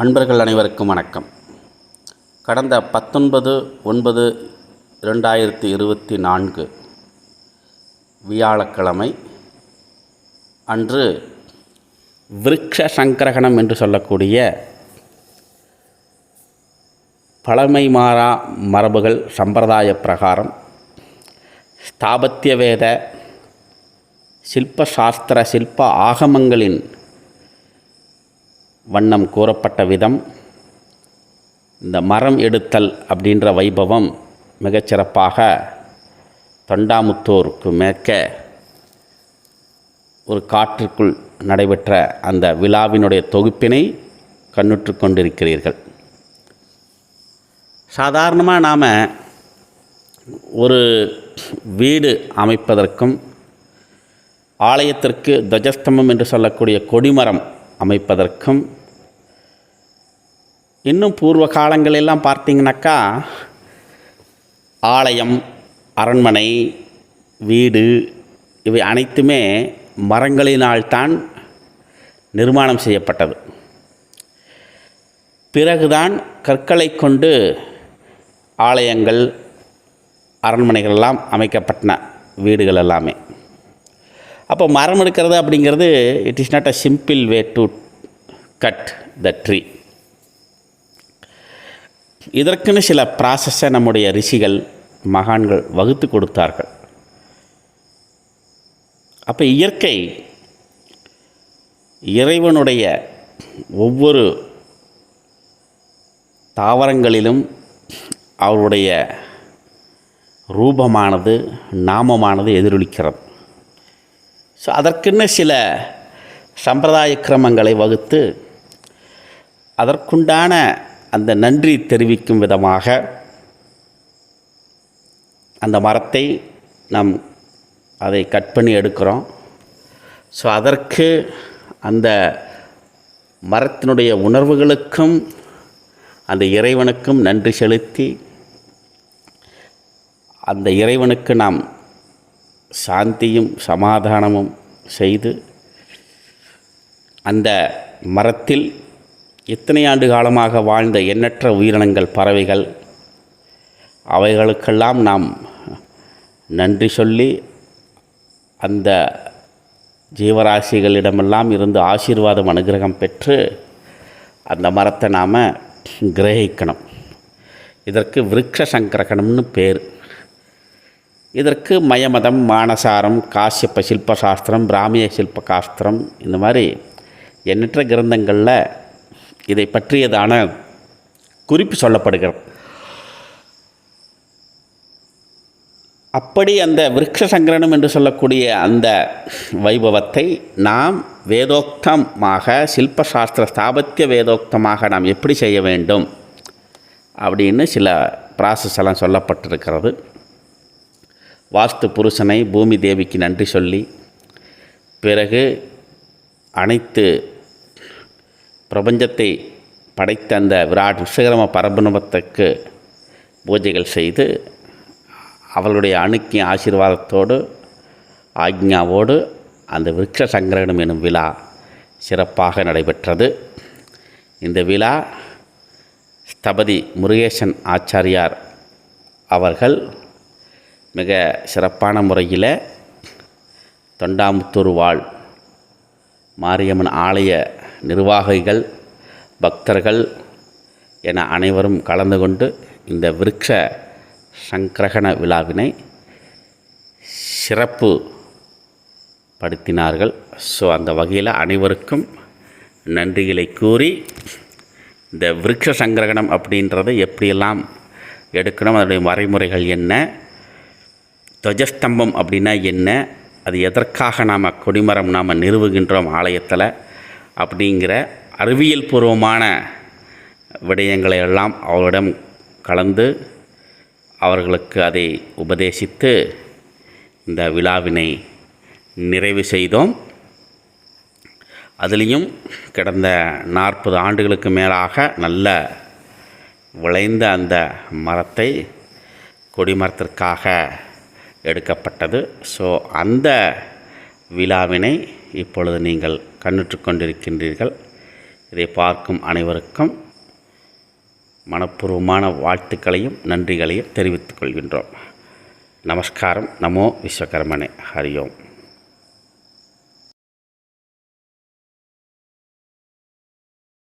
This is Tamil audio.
அன்பர்கள் அனைவருக்கும் வணக்கம். கடந்த பத்தொன்பது ஒன்பது இரண்டாயிரத்தி இருபத்தி நான்கு வியாழக்கிழமை அன்று விருக்ஷ சங்கிரகணம் என்று சொல்லக்கூடிய பழமை மாறா மரபுகள் சம்பிரதாய பிரகாரம் ஸ்தாபத்திய வேத சில்ப சாஸ்திர சில்ப ஆகமங்களின் வண்ணம் கூறப்பட்ட விதம். இந்த மரம் எடுத்தல் அப்படின்ற வைபவம் மிகச்சிறப்பாக தொண்டாமுத்தூருக்கு மேற்க ஒரு காற்றுக்குள் நடைபெற்ற அந்த விழாவினுடைய தொகுப்பினை கண்ணுற்று கொண்டிருக்கிறீர்கள். சாதாரணமாக நாம் ஒரு வீடு அமைப்பதற்கும் ஆலயத்திற்கு துவஜஸ்தம்பம் என்று சொல்லக்கூடிய கொடிமரம் அமைப்பதற்கும் இன்னும் பூர்வ காலங்களெல்லாம் பார்த்தீங்கன்னாக்கா ஆலயம் அரண்மனை வீடு இவை அனைத்துமே மரங்களினால்தான் நிர்மாணம் செய்யப்பட்டது. பிறகுதான் கற்களை கொண்டு ஆலயங்கள் அரண்மனைகள் எல்லாம் அமைக்கப்பட்டன வீடுகள் எல்லாமே. அப்போ மரம் எடுக்கிறது அப்படிங்கிறது it is not a simple way to cut the tree இதற்குன்னு சில ப்ராசஸை நம்முடைய ரிஷிகள் மகான்கள் வகுத்து கொடுத்தார்கள். அப்போ இயற்கை இறைவனுடைய ஒவ்வொரு தாவரங்களிலும் அவருடைய ரூபமானது நாமமானது எதிரொலிக்கிறது. ஸோ அதற்குன்னு சில சம்பிரதாய கிரமங்களை வகுத்து அதற்குண்டான அந்த நன்றி தெரிவிக்கும் விதமாக அந்த மரத்தை நாம் அதை கட் பண்ணி எடுக்கிறோம். ஸோ அதற்கு அந்த மரத்தினுடைய உணர்வுகளுக்கும் அந்த இறைவனுக்கும் நன்றி செலுத்தி அந்த இறைவனுக்கு நாம் சாந்தியும் சமாதானமும் செய்து அந்த மரத்தில் இத்தனை ஆண்டு காலமாக வாழ்ந்த எண்ணற்ற உயிரினங்கள் பறவைகள் அவைகளுக்கெல்லாம் நாம் நன்றி சொல்லி அந்த ஜீவராசிகளிடமெல்லாம் இருந்து ஆசீர்வாதம் அனுகிரகம் பெற்று அந்த மரத்தை நாம் கிரகிக்கணும். இதற்கு விருட்ச சங்கரகணம்னு பேர். இதற்கு மயமதம் மானசாரம் காசியப்ப சில்பசாஸ்திரம் பிராமிய சில்பசாஸ்திரம் இந்த மாதிரி எண்ணற்ற கிரந்தங்களில் இதை பற்றியதான குறிப்பு சொல்லப்படுகிறது. அப்படி அந்த விருட்ச சங்கரணம் என்று சொல்லக்கூடிய அந்த வைபவத்தை நாம் வேதோக்தமாக சில்பசாஸ்திர ஸ்தாபத்திய வேதோக்தமாக நாம் எப்படி செய்ய வேண்டும் அப்படின்னு சில ப்ராசஸ் எல்லாம் சொல்லப்பட்டிருக்கிறது. வாஸ்து புருஷனை பூமி தேவிக்கு நன்றி சொல்லி பிறகு அனைத்து பிரபஞ்சத்தை படைத்த அந்த விராட் விஸ்வகரம பரபிரமத்துக்கு பூஜைகள் செய்து அவளுடைய அணுக்கிய ஆசீர்வாதத்தோடு ஆக்ஞாவோடு அந்த விருட்ச சங்கரகணம் எனும் விழா சிறப்பாக நடைபெற்றது. இந்த விழா ஸ்தபதி முருகேசன் ஆச்சாரியார் அவர்கள் மிக சிறப்பான முறையில் தொண்டாமுத்தூர் வாழ் மாரியம்மன் ஆலய நிர்வாகிகள் பக்தர்கள் என அனைவரும் கலந்து கொண்டு இந்த விருட்ச சங்கிரகண விழாவினை சிறப்பு படுத்தினார்கள் ஸோ அந்த வகையில் அனைவருக்கும் நன்றிகளை கூறி இந்த விருட்ச சங்கிரகணம் அப்படின்றத எப்படியெல்லாம் எடுக்கணும் அதனுடைய வரைமுறைகள் என்ன துவஜஸ்தம்பம் அப்படின்னா என்ன அது எதற்காக நாம் கொடிமரம் நாம் நிறுவுகின்றோம் ஆலயத்தில் அப்படிங்கிற அறிவியல் பூர்வமான விடயங்களை எல்லாம் அவரிடம் கலந்து அவர்களுக்கு அதை உபதேசித்து இந்த விழாவினை நிறைவு செய்தோம். அதுலேயும் கடந்த நாற்பது ஆண்டுகளுக்கு மேலாக நல்ல விளைந்த அந்த மரத்தை கொடிமரத்திற்காக எடுக்கப்பட்டது. ஸோ அந்த விழாவினை இப்பொழுது நீங்கள் கண்ணுற்று கொண்டிருக்கின்றீர்கள். இதை பார்க்கும் அனைவருக்கும் மனப்பூர்வமான வாழ்த்துக்களையும் நன்றிகளையும் தெரிவித்துக் கொள்கின்றோம். நமஸ்காரம். நமோ விஸ்வகர்மனே. ஹரி ஓம்.